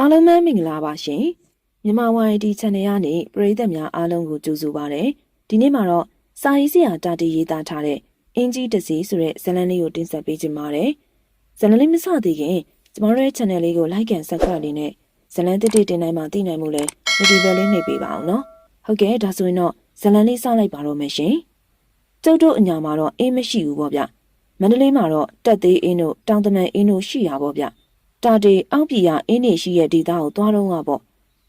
အားလုံးပဲမင်္ဂလာပါရှင်မြန်မာ YD Channel ကနေပရိသတ်များအားလုံးကိုကြိုဆိုပါရစေဒီနေ့မှာတော့စာရေးဆရာတာတီရေးသားထားတဲ့အင်ကြီးတစီဆိုတဲ့ဇာတ်လမ်းလေးကိုတင်ဆက်ပေးခြင်းပါတယ်ဇာတ်လမ်းလေးမစသေးခင်ကျမတို့ရဲ့ channel လေးကို like and subscribe လေးနဲ့ဇာတ်လမ်းတစ်တစ်တင်တိုင်းမှာသိနိုင်မှုလဲ notification လေးနှိပ်ပေးပါအောင်နော်ဟုတ်ကဲ့ဒါဆိုရင်တော့ဇာတ်လမ်းလေးစလိုက်ပါတော့မယ်ရှင်ကျုပ်တို့အညာမှာတော့အင်းမရှိဘူးပေါ့ဗျမန္တလေးမှာတော့တက်သေးအင်းတို့တောင်တမန်အင်းတို့ရှိရပါဗျ တာတီအောက်ပြည်ကအင်းနေရှိရဲ့ဒေသကိုသွားတော့ကပေါ့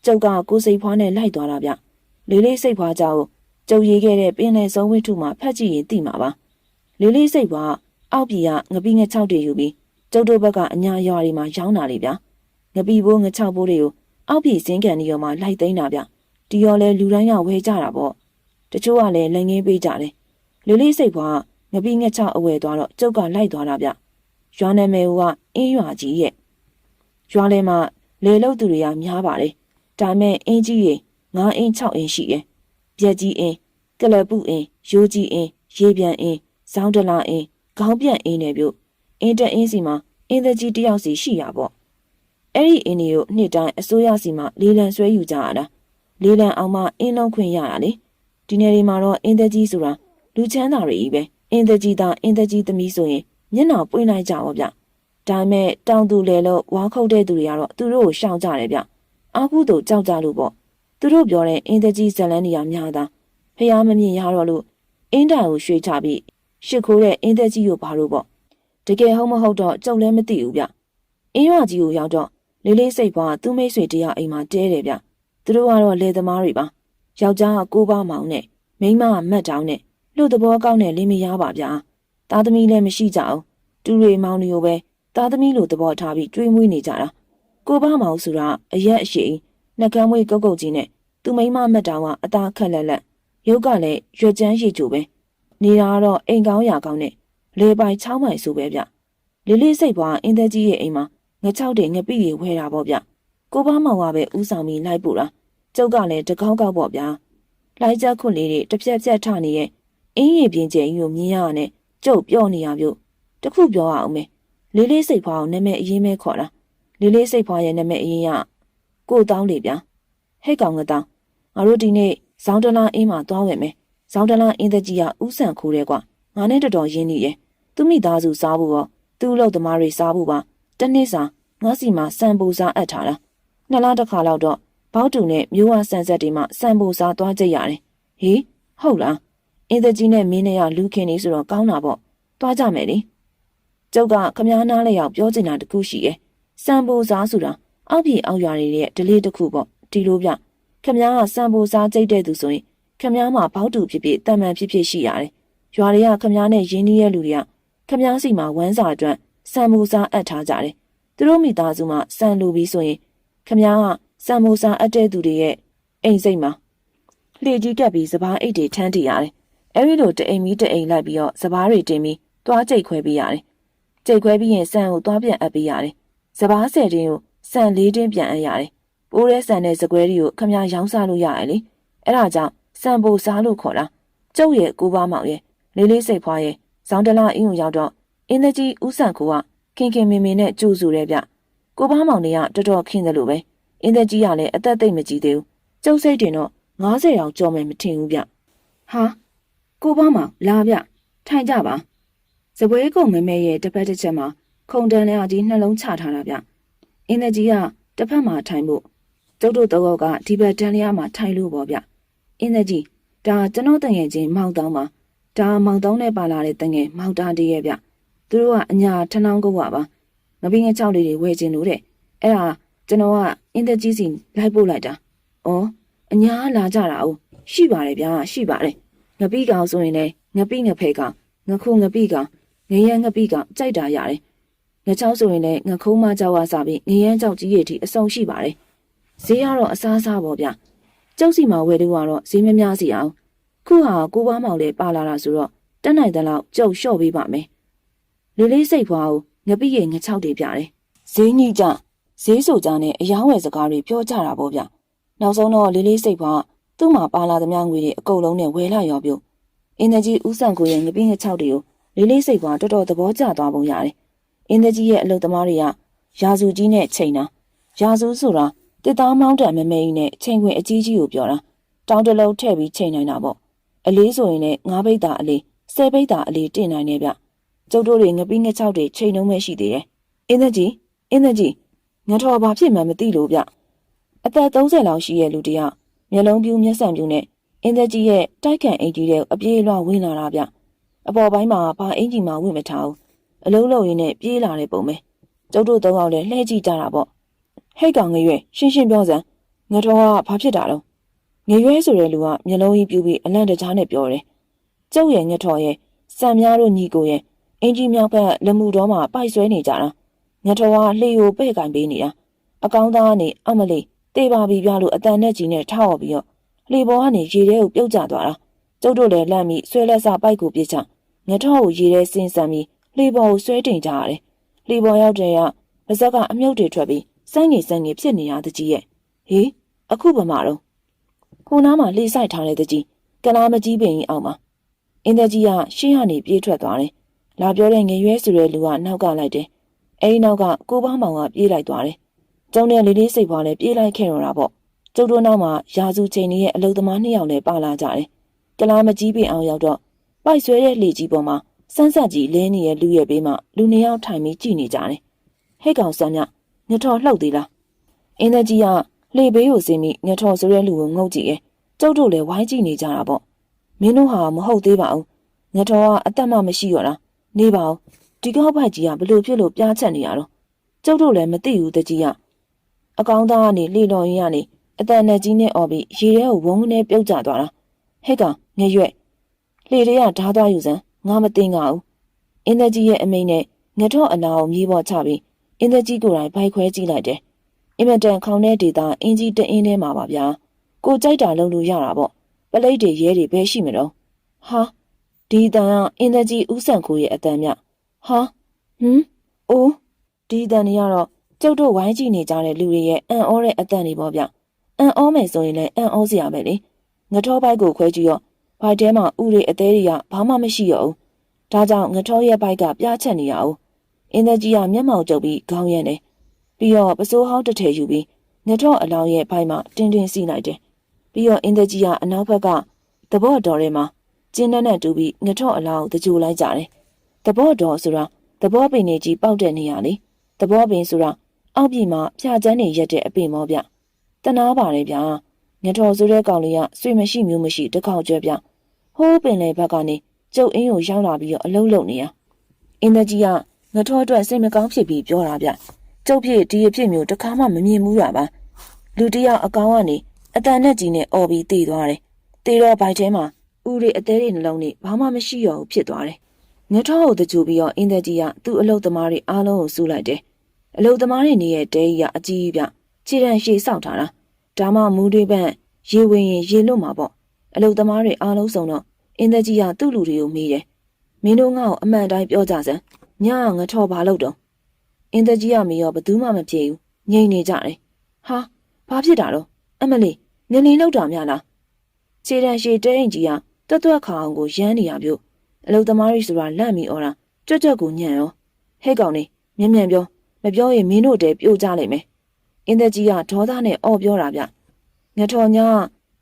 ကျုပ်ကကိုစိတ်ဖွားနဲ့လိုက်သွားတာဗျလေးလေးစိတ်ဖွားကြောက်ကျုပ်ရေးခဲ့တဲ့ပင်လယ်ဆုံးဝိထုမှာဖတ်ကြည့်ရင်သိမှာပါလေးလေးစိတ်ဖွားအောက်ပြည်ကငပိငချောက်တွေယူပြီးကျုပ်တို့ဘက်ကအညာရွာတွေမှာရောင်းတာလေဗျငပိဘိုးငချောက်ဘိုးတွေကိုအောက်ပြည်စင်းကန်ဒီရောမှာလိုက်သိမ်းတာဗျဒီရောလဲလူတိုင်းကဝဲကြတာပေါ့တချို့ကလည်းလက်ငင်းပေးကြတယ်လေးလေးစိတ်ဖွားငပိငချောက်အဝယ်သွားတော့ကျုပ်ကလိုက်သွားတာဗျရွာနာမည်ကအင်းရွာကြီးရဲ့ ရွာလဲမှာလေလုတ်သူတွေကများပါတယ်ဒါမဲ့အင်းကြီးရေ9အင်း6အင်းရှိရဲ့ပြက်ကြီးအင်းကလပုအင်းရိုးကြီးအင်းရေပြန်အင်းဇောင်းတလာအင်းခေါင်းပြန့်အင်းနဲ့ပြုတ်အင်းတက်အင်းစီမှာအင်းသက်ကြီးတယောက်စီရှိရပေါ့အဲ့ဒီအင်းတွေကိုနှစ်တိုင်းအစိုးရစီမှာလေးလံဆွဲယူကြရတာလေးလံအောင်မှအင်းလုံးခွင့်ရတာလေဒီနယ်ဒီမှာတော့အင်းသက်ကြီးဆိုတာလူချမ်းသာတွေကြီးပဲအင်းသက်ကြီးသားအင်းသက်ကြီးသမီးဆိုရင်မျက်နှာပွင့်လိုက်ကြပါဗျ ဒါမဲ့တောင်သူလေလို့ဝါခုတ်တဲ့သူတွေကတော့သူတို့ကိုရှောင်ကြတယ်ဗျအာကုတို့ကြောက်ကြလို့ပေါ့သူတို့ပြောတဲ့အင်းသက်ကြီးဇလန်းနေရများတာဖះမမြင်ရတော့လို့အင်းတန်ကိုရွှေ့ချပြီးရှစ်ခိုးတဲ့အင်းသက်ကြီးကိုဘာလို့ပေါ့တကယ်ဟုတ်မဟုတ်တော့ကြုံလည်းမသိဘူးဗျအင်းရွာကြီးကိုရောက်တော့လေးလေးစိတ်ပွားသူ့မိတ်ဆွေတယောက်အိမ်မှာတဲတယ်ဗျသူတို့ကတော့လေသမားတွေပါယောက်ျားကကိုးပါမောင်နဲ့မိန်းမကမတ်တောင်းနဲ့လူသဘောကောင်းတဲ့လင်းမယားပါဗျာသားသမီးလည်းမရှိကြအောင်တူတွေမောင်တွေကိုပဲ သားသမီးလိုသဘောထားပြီးတွေးမွေးနေကြတာကိုပါမောင်ဆိုတာအရက်အရှိန်နှကမ်းမွေးကုတ်ကုတ်ကြီးနဲ့သူမိန်းမမတ်တောင်ကအသားခက်လက်လက်ရုပ်ကလည်းရွက်ကျန်းရည်ကြိုပဲနေတာကတော့အိမ်ကောင်းရာကောင်းနဲ့လေပိုင်ချောင်းပိုင်ဆိုပဲဗျလေးလေးစိတ်ပွားအင်းသက်ကြီးရဲ့အိမ်မှာငချောက်တွေငပိတွေဝဲတာပေါ့ဗျကိုပါမောင်ကပဲဥဆောင်ပြီးလိုက်ပို့တာကျုပ်ကလည်းတကောက်ကောက်ပေါ့ဗျာလိုက်ချက်ခွတ်လေးတွေတစ်ပြက်ပြက်ထနေရဲ့အင်းရည်ပြင်းကျင်ကြီးကိုမြင်ရတဲ့ကျုပ်ပြော့နေရပြုတ်တခုပြောရအောင်မေ လေးလေးစိတ်ဖွားကိုနာမည်အရင်ပဲခေါ်တာလေးလေးစိတ်ဖွားရဲ့နာမည်အရင်ကကိုတောင်းလေဗျာဟဲ့ကောင်ကတောင်းငါတို့ဒီနေ့ဇောင်းတလားအင်းမှာသွားဝင်မယ်ဇောင်းတလားအင်းသက်ကြီးကဥဆန်ခိုးတယ်ကွာငါနဲ့တော်တော်ရင်းနေရဲ့သူမိသားစုစားဖို့ရောသူ့လောက်သမားတွေစားဖို့ပါတနေ့စာငါစီမှာစံပူစားအပ်ထားတာနှစ်လားတစ်ခါလောက်တော့ဘောက်တူနဲ့မျိုးဝဆန်ဆက်တွေမှစံပူစားသွားကြရတယ်ဟေးဟုတ်လားအင်းသက်ကြီးနဲ့မင်းနဲ့ရလူခင်နေဆိုတော့ကောင်းတာပေါ့သွားကြမယ်လေ ကျုပ်ကခမားနားလေးရောက်ပြောချင်တာတခုရှိရဲ့စံပူစားဆိုတာအောက်ပြေအောက်ရွာတွေရဲ့ဒလေးတစ်ခုပေါ့ဒီလိုပြခမားကစံပူစားကြိတ်တဲ့သူဆိုရင်ခမားမှာဘောက်တူဖြစ်ဖြစ်တန်မှန်ဖြစ်ဖြစ်ရှိရတယ်ရွာတွေကခမားနဲ့ရင်းနှီးရဲ့လူတွေကခမားစီမှာဝမ်းစာအတွက်စံပူစားအပ်ထားကြတယ်သူတို့မိသားစုမှာစံလူပြီးဆိုရင်ခမားကစံပူစားအပ်တဲ့သူတွေရဲ့အိမ်စိတ်မှာလှေကြီးကပ်ပြီးစပားအိတ်တွေထမ်းတည်ရတယ်အဲဒီလိုတအိမ်မီတအိမ်လိုက်ပြီးတော့စပားတွေတင်ပြီးသွားကြိတ်ခွဲပေးရတယ်။ ကြိတ်ခွဲပြီးရင်ဆန်ကိုသွားပြန်အပ်ပေးရတယ်။စပားဆယ်တင်းကိုဆန်လေးတင်းပြန်အပ်ရတယ်။ပိုးတဲ့ဆန်နဲ့စကွဲတွေကိုခမရရောင်းစားလို့ရတယ်လေ။အဲဒါကြောင့်ဆန်ပိုစားလို့ခေါ်တာ။ကျုပ်ရဲ့ကိုပါမောင်ရဲ့လေးလေးစိတ်ဖွားရဲ့ဇောင်းတလာအင်းကိုရောက်တော့အင်းသကြီးဥဆန်ကိုကခင်ခင်မင်မင်နဲ့ကြိုးစုတယ်ဗျ။ကိုပါမောင်တွေကတော်တော်ခင်းတယ်လို့ပဲ။အင်းသကြီးကလည်းအသက်သိမ့်မကြီးသေးဘူး။ကျုပ်စိတ်တင်တော့90တောင်ကြော်မယ်မထင်ဘူးဗျ။ဟာကိုပါမောင်လာဗျထိုင်ကြပါ စပွဲကုံမဲမဲရဲ့တစ်ဖက်တစ်ချက်မှာခုံတန်းလျာကြီးနှလုံးချထားတာဗျအင်းသက်ကြီးကတစ်ဖက်မှာထိုင်ဖို့ကျုပ်တို့တော့ကဒီဘက်တန်းလျာမှာထိုင်လို့ပေါ့ဗျအင်းသက်ကြီးဒါကျွန်တော်တငယ်ချင်းမောင်တောင်းပါဒါမောင်တောင်းနဲ့ပါလာတဲ့တငယ်မောင်တာတည်းရဲ့ဗျသူတို့ကအညာထနှောင်းကုတ်ပါပါငပင်းငချောက်လေးတွေဝယ်ခြင်းလို့တဲ့အဲ့ဒါကျွန်တော်ကအင်းသက်ကြီးစီလိုက်ပို့လိုက်တာဩအညာလာကြတာ哦ရှိပါတယ်ဗျာရှိပါတယ်ငပိကောင်ဆိုရင်လည်းငပိငဖဲကောင်ငခုငပိကောင် ငရမ်းငပိကောင်ကြိုက်တာရတယ်ငချောင်းဆိုရင်လည်းငခုံးမကြောက်ဝါစားပြီးငရမ်းကြောက်ကြီးရည်ထိအဆုံရှိပါတယ်ဈေးကတော့အစားစားပေါ့ဗျကျုပ်စီမှာဝယ်လို့ကတော့ဈေးမများစီအောင်ခုဟာကိုပွားမောင်လေးပါလာတာဆိုတော့တက်နိုင်တဲ့လောက်ကျုပ်လျှော့ပေးပါမယ်လေးလေးစိတ်ဖွားကိုငပိရဲ့ငချောက်တွေပြတယ်ဈေးညိကြဈေးဆိုကြနဲ့အယောင်းဝယ်စကားတွေပြောကြတာပေါ့ဗျနောက်ဆုံးတော့လေးလေးစိတ်ဖွားသူ့မှာပါလာသမျှငွေတွေအကုန်လုံးနဲ့ဝယ်လာရောပြုတ်အင်းတကြီးဦးဆန်ကိုရဲ့ငပင်းငချောက်တွေကို လေးလေးစိတ်ပွားတော်တော်သဘောကျသွားပုံရတယ်။အင်းတကြီးရဲ့အလုပ်သမားတွေကရာစုကြီးနဲ့ချိန်တာရာစုဆိုတာတစ်သားမောင်းတံမမဲကြီးနဲ့ချိန်ခွင်အကြီးကြီးကိုပြောတာတောင်းတလုံးထည့်ပြီးချိန်နိုင်တာပေါ့အလေးဆိုရင်လည်းငါးပိတ်တာအလေးဆယ်ပိတ်တာအလေးတင်နိုင်နေဗျကျုပ်တို့တွေငပိငချောက်တွေချိန်နှုံးမဲ့ရှိသေးတယ်အင်းသက်ကြီးအင်းသက်ကြီးငါတော်ဘာဖြစ်မှန်းမသိလို့ဗျအသက်30လောက်ရှိရဲ့လူတယောက်မျက်လုံးပြူးမျက်စံပြူးနဲ့အင်းသက်ကြီးရဲ့တိုက်ခံအိမ်ကြီးတဲ့အပြေးအလွှားဝင်လာတာဗျ အပေါ်ပိုင်းမှာဘာအင်ကြီးမှဝင်မထားဘူးအလုံးလုံးရင်းနဲ့ပြေးလာတဲ့ပုံပဲကျုပ်တို့သုံးယောက်လည်းလှည့်ကြည့်ကြတာပေါ့ဟဲ့ကောင်ငရွယ်ရှင်းရှင်းပြောစမ်းငါတော်ကဘာဖြစ်တာတော့ငရွယ်ဆိုတဲ့လူကမျက်လုံးကြီးပြူးပြီးအလန့်တကြားနဲ့ပြောတယ်ကျုပ်ရဲ့ငတော်ရဲ့စံများတို့ညီကိုရဲ့အင်ကြီးမြောက်ကလက်မှုတော်မှာပိုက်ဆွဲနေကြတာငတော်ကလှေကိုပဲ့ကင်ပေးနေတာအကောင်းသားကနေအမလေးတေးပါပြီပြလို့အတန်နဲ့ကြီးနဲ့ထောက်ပြီးတော့လှေပေါ်ကနေရေထဲကိုပြုတ်ကျသွားတာကျုပ်တို့လည်းလန့်ပြီးဆွဲလက်စာပိုက်ကိုပြစ်ချ ငတော်ကိုရေထဲဆင်းဆန်ပြီးလှေပေါ်ကိုဆွဲတင်ကြရတယ်လှေပေါ်ရောက်တဲ့ကပါဇက်ကအမြုပ်တွေထွက်ပြီးစိုင်းငိစိုင်းငိဖြစ်နေရတဲ့ကြီးရဲ့ဟေးအခုဗမာတော့ခုနားမှာလှေဆိုင်ထားတဲ့တကြီးကလားမကြီးပင်ကြီးအောင်မှာအင်းတကြီးကရှင်းကနေပြေးထွက်သွားတယ်လာပြောတဲ့ငရွဲဆိုတဲ့လူကနောက်ကလိုက်တယ်အဲဒီနောက်ကကိုပေါင်းမောင်ကပြေးလိုက်သွားတယ်ကျုံတဲ့လေးလေးစိတ်ပွားလည်းပြေးလိုက်ခဲ့တော့တာပေါ့ကျုပ်တို့နောက်မှာရာစုချိန်ကြီးရဲ့အလုသမားနှစ်ယောက်လည်းပါလာကြတယ်ကလားမကြီးပင်အောင်ရောက်တော့ ပိုက်ဆွဲတဲ့လှေကြီးပေါ်မှာစန်းဆက်ကြီးလင်းနေတဲ့လူရဲ့ဘေးမှာလူနှစ်ယောက်ထိုင်ပြီးကြည့်နေကြတယ်ဟဲ့ကောင်ဆန်းမြငထော်လှုပ်သေးလားအင်းတကြီးကလှေဘေးကိုဆင်းပြီးငထော်ဆိုတဲ့လူကိုငုတ်ကြည့်ရဲ့ကျုပ်တို့လည်းဝိုင်းကြည့်နေကြတာပေါ့မင်းတို့ဟာမဟုတ်သေးပါဘူးငထော်ကအသက်မှမရှိတော့တာနေပါဦးဒီကောက်ပိုက်ကြီးကဘလို့ဖြစ်လို့ပြားချက်နေရတော့ကျုပ်တို့လည်းမသိဘူးတကြီးကအကောင်းသားကနေလှေတော်ရင်းကနေအတန်နဲ့ကြီးနဲ့អော်ပြီးရေထဲကိုဝုန်းနဲ့ပြုတ်ကျသွားတာဟဲ့ကောင်ငရွက် လှေတွေကဓားသွားယူစမ်းငါမသိငါဘူးအင်းတကြီးရဲ့အမိန်နဲ့ငထော့အနာကိုမြေပေါ်ချပြီးအင်းတကြီးကိုယ်တိုင်ဘိုက်ခွဲကြည့်လိုက်တယ်အင်မတန်ခေါင်းတဲ့ဒေတာအင်းကြီးတအင်းထဲမှာပါဗျာကိုကြိုက်တာလုံးလို့ရတာပေါ့ပလိတ်တွေရဲတွေပဲရှိမတော့ဟာဒီတန်ကအင်းတကြီးဥဆန်ကိုရဲ့အတန်မြဟာဟမ်အိုးဒီတန်တွေကတော့ကျုပ်တို့ဝိုင်းကြည့်နေကြတဲ့လူတွေရဲ့အံ့ဩတဲ့အတန်တွေပေါ့ဗျအံ့ဩမယ်ဆိုရင်လည်းအံ့ဩစရာပဲလေငထောဘိုက်ကိုခွဲကြည့်ရော ဘိုက်ထဲမှာဥတွေအသေးတွေကဘာမှမရှိရအောင်ဒါကြောင့်ငထောရဲ့ဘိုက်ကပြားချက်နေရအောင်အင်းသက်ကြီးကမျက်မှောင်ကျုပ်ပြီးခေါင်းရဲတယ်ပြီးတော့ပစိုးဟောင်းတစ်ထည်ယူပြီးငထောအလောင်းရဲ့ဘိုက်မှာတင်းတင်းစီးလိုက်တယ်ပြီးတော့အင်းသက်ကြီးကအနောက်ဘက်ကသဘော့တော်ထဲမှာကျင်းနဲ့နဲ့တူပြီးငထောအလောင်းကိုတကြိုလိုက်ကြတယ်သဘော့တော်ဆိုတာသဘောပင်နေကြီးပေါက်တဲ့နေရလေသဘောပင်ဆိုတာအောက်ပြည်မှာဖြာချမ်းနေရက်တဲ့အပင်မောဗျတနာပါတယ်ဗျာငထောဆိုတဲ့ကောင်လေးကဆွေမရှိမျိုးမရှိတစ်ခေါက်ကျွဲဗျ ဟိုးပင်လေဘက်ကနေကျုပ်အင်းကိုရောက်လာပြီးတော့အလုံးလုံးနေရအင်းတကြီးကငထောအတွက်စိတ်မကောင်းဖြစ်ပြီးပြောတာဗျကျုပ်ဖြစ်ဒီအဖြစ်မျိုးတစ်ခါမှမမြင်ဘူးတာပါလူတယောက်အကောင်ကနေအတန်နဲ့ကြီးနဲ့អော်ပြီးတည်သွားတယ်တည်တော့ဘိုက်ထဲမှာဥတွေအသေးတွေနှလုံးနဲ့ဘာမှမရှိရောဘူးဖြစ်သွားတယ်ငထောကိုတကြူပြီးတော့အင်းတကြီးကသူ့အလုတ်သမားတွေအားလုံးကိုစူးလိုက်တယ်အလုတ်သမားတွေနေရဲ့တဲကြီးကအကြီးကြီးဗျခြေတန်းရှည်ဆောက်ထားတာဒါမှမူတွေပန့်ရေဝင်ရင်ရေလွတ်မှာပေါ့အလုတ်သမားတွေအားလုံးစုံတော့ အင်းသက်ကြီးကသူ့လူတွေကိုမေးတယ်မင်းတို့ငါ့ကိုအမှန်တိုင်းပြောကြစမ်းညကငထောဘာလို့တော့အင်းသက်ကြီးကမေးရောဘသူမှမပြေဘူးငိမ့်နေကြတယ်ဟာဘာဖြစ်တာတော့အမလီနင်းနေလောက်တာများလားခြေတန်းရှည်တဲရင်ကြီးကတွတ်တွတ်ခါအောင်ကိုရမ်းနေရပြုတ်အလုတ်သမားတွေဆိုတာလန့်ပြီးអော်တာကြွက်ကြွက်ကိုညံ့ရောဟဲ့ကောင်နေမြန်မြန်ပြောမပြောရင်မင်းတို့တည်းပြို့ကြလိမ့်မယ်အင်းသက်ကြီးကဒေါသနဲ့အော်ပြောတာဗျငထော်ညာ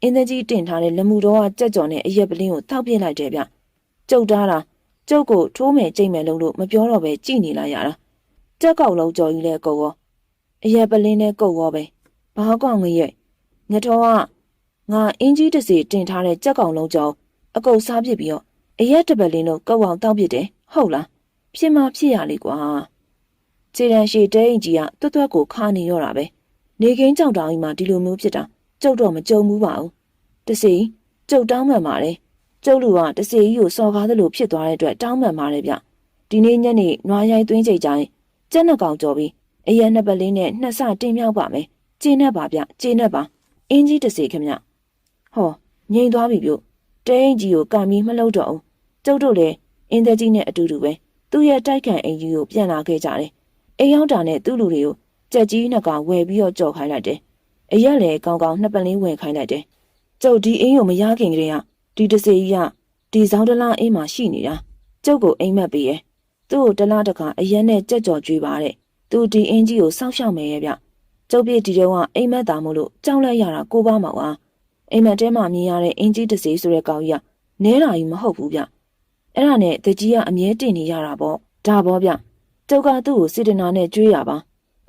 အင်းသက်ကြီးတင်ထားတဲ့လက်မှုတော်ကကြက်ကြော်နဲ့အရက်ပလင်းကိုတောက်ပြစ်လိုက်တယ်ဗျကျုပ်သားတာကျုပ်ကိုထိုးမယ်ကြိတ်မယ်လို့လို့မပြောတော့ပဲကြည်နေလိုက်ရတာကြက်ကောက်လုံးကြော်ကြီးလဲကုတ်ရောအရက်ပလင်းနဲ့ကုတ်ရောပဲဘာကောင်ငရဲ့ငထော်ကငါအင်းကြီးတစ်စီတင်ထားတဲ့ကြက်ကောင်လုံးကြော်အကုတ်စားပစ်ပြီးတော့အရက်တပလင်းလို့ကောက်အောင်တောက်ပစ်တယ်ဟုတ်လားဖြစ်မှဖြစ်ရလေကွာခြေတန်းရှည်တဲရင်ကြီးကတွတ်တွတ်ကိုခါနေရောတာပဲနေခင်းကြောက်တောင်ကြီးမှာဒီလိုမျိုးဖြစ်တာ ကျုပ်တော့မကြုံဘူးပါဘူးတစီကျုပ်တောင်းမှန်ပါတယ်ကျုပ်လူကတစီကြီးကိုစော်ကားသလိုဖြစ်သွားတဲ့အတွက်တောင်းမှန်ပါတယ်ဗျဒီနေ့ညနေနွားရိုင်းသွင်းချိန်ကျရင်ကျက်နှကောင်ကြော်ပြီးအရက်နှစ်ပတ်လေးနဲ့နှစ်ဆတင်မြောက်ပါမယ်ကျင်းနဲ့ပါဗျကျင်းနဲ့ပါအင်းကြီးတစီခင်ဗျဟောငိန်သွားပြီပြုတ်တဲရင်ကြီးကိုကံပြီးမလှုပ်တော့အောင်ကျုပ်တို့လည်းအင်းသက်ကြီးနဲ့အတူတူပဲသူ့ရဲ့တိုက်ခံအင်ကြီးကိုပြန်လာခဲ့ကြတယ်အိမ်ရောက်တာနဲ့သူ့လူတွေကိုကြက်ကြီးနှစ်ကောင်ဝယ်ပြီးတော့ကြော်ခိုင်းလိုက်တယ်။ အရက်လည်းကောင်းကောင်းနှစ်ပလင်းဝယ်ခိုင်းလိုက်တယ်။ကျုပ်ဒီအိမ်ကိုမရခင်ကတည်းကဒီတစေကြီးကဒီဆောင်တလားအိမ်မှာရှိနေတာ။ကျုပ်ကိုအိမ်မက်ပေးရဲ့။သူ့ကိုတလားတခါအရက်နဲ့ကြက်ကြော်ကျွေးပါတဲ့။သူဒီအင်းကြီးကိုစောင့်ရှောက်မယ်ရဲ့ဗျ။ကျုပ်ပြည့်ဒီတော့ကအိမ်မက်တာမို့လို့ကြောက်လိုက်ရတာကိုပါမောင်ဟာအိမ်မက်ထဲမှာမြင်ရတဲ့အင်ကြီးတစ်စီဆိုတဲ့ကောင်ကြီးကနဲတာကြီးမဟုတ်ဘူးဗျအဲ့ဒါနဲ့တကြီးကအမြဲတင်နေရတာပေါ့ဒါပေါ့ဗျကျုပ်ကသူ့ကိုစေတနာနဲ့ကြွေးရပါ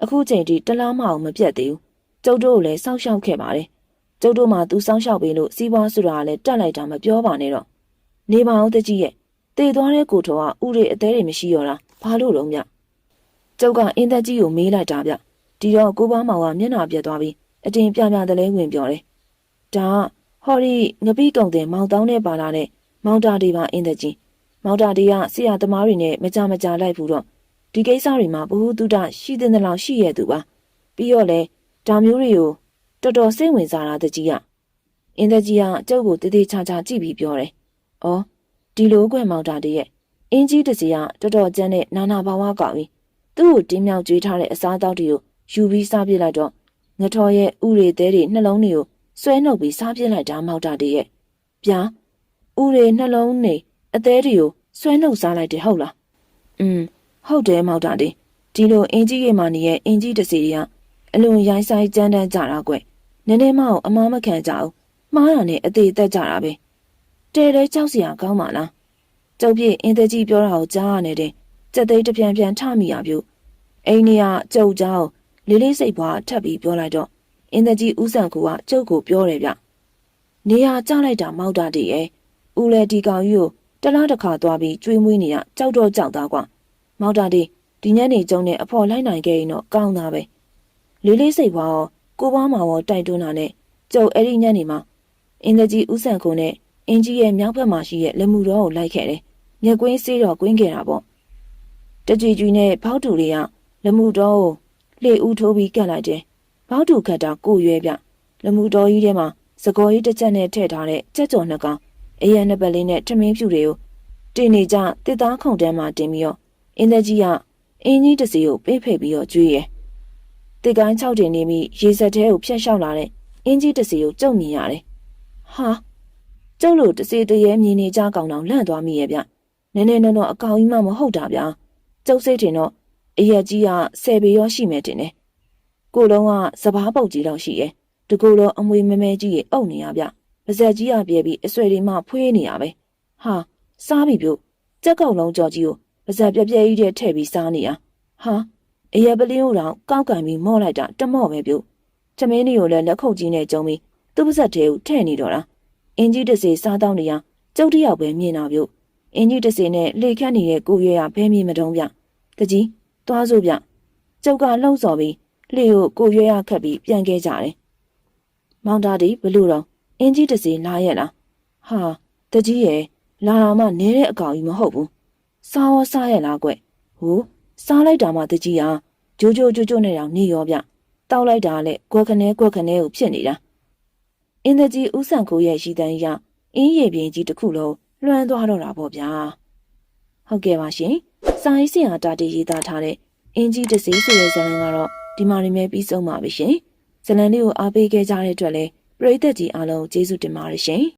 အခုချိန်ထိတလားမအောင်မပြတ်သေးဘူး ကျုပ်တို့ကိုလည်းစောင့်ရှောက်ခဲ့ပါတယ်ကျုပ်တို့မှသူစောင့်ရှောက်ပေးလို့စီးပွားဆိုတာကလည်းတက်လိုက်တာမပြောပါနဲ့တော့နေပါအောင်တကြီးရဲ့တည်သွားတဲ့ကိုတော်ကဥတွေအသေးတွေမရှိရောတာဘာလို့လုံးမြကျုပ်ကအင်းသက်ကြီးကိုမေးလိုက်တာဗျဒီတော့ကိုပါမောင်ကမျက်နှာပြက်သွားပြီးအတင်ပြပြတလဲဝင်ပြောတယ်ဒါကဟော်ရီငပိကုံတင်မောင်တောင်းနဲ့ပါလာတဲ့မောင်တာဒီပါအင်းသက်ကြီးမောင်တာဒီကဆရာသမားတွေနဲ့မကြမကြလိုက်ဘူးတော့ဒီကိစ္စတွေမှာဘ ഹു တုဒရှိတဲ့လောက်ရှိရဲ့သူပါပြီးတော့လေ ဒါမျိုးတွေကိုတော်တော်စိတ်ဝင်စားတာတကြီးကအင်းသက်ကြီးကကျုပ်ကိုတေးသေးချာချာကြည့်ပြီးပြောတယ်။အော်ဒီလိုကွယ်မောင်တာတည်းရဲ့အင်းကြီးတစီကတော်တော်ကျန်းတဲ့နာနာဘာဝကောက်ပြီးသူ့ကိုတင်းမြောက်ကြွေးထားတဲ့အစားအသောက်တွေကိုယူပြီးစားပြစ်လိုက်တော့ငထော်ရဲ့ဥတွေသေးတွေနှလုံးတွေကိုဆွဲနှုတ်ပြီးစားပြစ်လိုက်တာမောင်တာတည်းရဲ့ဗျာဥတွေနှလုံးနေအသေးတွေကိုဆွဲနှုတ်စားလိုက်တယ်ဟုတ်လား။อืมဟုတ်တယ်မောင်တာတည်းဒီလိုအင်းကြီးရဲ့မာနေရဲ့အင်းကြီးတစီတွေက အလွန်ရိုင်းဆိုင်ကြမ်းတမ်းကြတာကွနည်းနည်းမအောင်အမားမခံကြဘူးမှားတာနဲ့အသေးသက်ကြတာပဲတဲတဲကြောက်စရာကောင်းပါလားကျုပ်ပြည့်အင်းသက်ကြီးပြောတာကိုကြားရနေတဲ့စက်သိန်းတစ်ပြန်ပြန်ထမိရပြုအိန္ဒိယကျုပ်เจ้าလေးလေးစိတ်ဘွားထပ်ပြီးပြောလိုက်တော့အင်းသက်ကြီးဦးဆန်ကူကကျုပ်ကိုပြောတယ်ဗျနေရကြလိုက်တာမောက်တာတည်းရဲ့ဦးလေဒီကောင်ကြီးကိုတလားတစ်ခါသွားပြီးကျွေးမွေးနေရကြောက်တော့ကြောက်သားကွာမောက်တာတည်းဒီညနေကျုံနဲ့အဖော်လိုက်နိုင်ခဲ့ရင်တော့ကောင်းသားပဲ လေးလေးစိတ်ဘွားရောကိုပွားမှာရောတိုက်တွန်းတာနဲ့ကျုပ်အဲ့ဒီညနေမှာအင်းသက်ကြီးဦးဆန်ကူနဲ့အင်းကြီးရဲ့မြောက်ဘက်မှာရှိတဲ့လက်မှုတော်ကိုလိုက်ခဲ့တယ်။မျက်ကွင်းစေးတော့ကွင်းခဲ့တာပေါ့။တကြွေကြွေနဲ့ဖောက်တူတွေကလက်မှုတော်ကိုလှေဦးထိုးပြီးကတ်လိုက်တယ်။ဖောက်တူခတ်တာကိုရွဲပြ။လက်မှုတော်ကြီးထဲမှာစကောကြီးတစ်ချက်နဲ့ထည့်ထားတဲ့ကြက်ကြော်နှစ်ကောင်အရန်နှစ်ပတ်လေးနဲ့ထမင်းဖြူတွေကိုတင်နေကြတစ်သားခုံတန်းမှာတင်ပြီးတော့အင်းသက်ကြီးကအင်းကြီးတစ်စီကိုပေးဖိတ်ပြီးတော့ကျွေးရယ်။ တစ်ကိုင်း၆တင်နေပြီးရေစက်ထဲကိုဖျက်လျှောက်လာတဲ့အင်းကြီးတစ်စီကိုကြုံမြင်ရတယ်။ဟာကျုပ်လို့တစေတရေမြင်နေကြကောင်တောင်လန့်သွားမိရဲ့ဗျနည်းနည်းတော့အကောင်ကြီးမှမဟုတ်တာဗျကျုပ်စိတ်ထင်တော့အရက်ကြီးကဆယ်ပေရောရှိမယ်တင်တယ်ကိုလုံးကစပားပုတ်ကြီးတော့ရှိရဲ့တကူတော့အမွေမဲမဲကြီးရဲ့အုပ်နေရဗျပါဇက်ကြီးကပြဲပြီးအဆွဲတွေမှဖွေးနေရပဲဟာစားပြီပြုတ်ကြက်ကောင်လုံးကြော်ကြီးကိုပါဇက်ပြက်ပြဲကြီးတဲ့ထည့်ပြီးစားနေရဟာ အရက်ပလင်းကိုတော့ကောက်ကန်ပြီးမော့လိုက်တာတမော့ပဲပြုတ်ချမင်းတွေကိုလည်းလက်ခုပ်ကြီးနဲ့ကျုံပြီးသူ့ပါဇက်သေးကိုထည့်နေတော့တာအင်ကြီးတစေစားတောင်းနေရကျုပ်တယောက်ပဲမြင်တာပြုတ်အင်ကြီးတစေနဲ့လေခတ်နေတဲ့ကိုရွေရဘဲမြင်မတုံးဗျတကြီးသွားစို့ဗျကျုပ်ကလှုံ့ဆော်ပြီးလေကိုကိုရွေရခတ်ပြီးပြန်ခဲ့ကြတယ်မောင်တာဒီဘလို့တော့အင်ကြီးတစေလာရဲ့လားဟာတကြီးရဲ့လာတာမှနဲတဲ့အကောင်ကြီးမဟုတ်ဘူးစားရောစားရဲ့လားကွဟို စားလိုက်တာမှတကြီးဟာဂျိုးဂျိုးဂျိုးဂျိုးနဲ့တောင်နေရောဗျတောက်လိုက်တာလည်းကွက်ခနဲကွက်ခနဲကိုဖြစ်နေတာအင်းတကြီးဦးဆန်ကိုရဲ့ရည်တန်းရအင်းရည်ပြင်းကြီးတစ်ခုလုံးလွှမ်းသွားတော့တာပေါ့ဗျာဟုတ်ကဲ့ပါရှင်စာရေးဆရာတာတီရေးသားထားတဲ့အင်းကြီးတစေးဆိုတဲ့ဇာတ်လမ်းကတော့ဒီမှာနေမဲ့ပြီးဆုံးပါပြီရှင်ဇာတ်လမ်းလေးကိုအားပေးခဲ့ကြတဲ့အတွက်လည်းပရိသတ်ကြီးအားလုံးကျေးဇူးတင်ပါတယ်ရှင်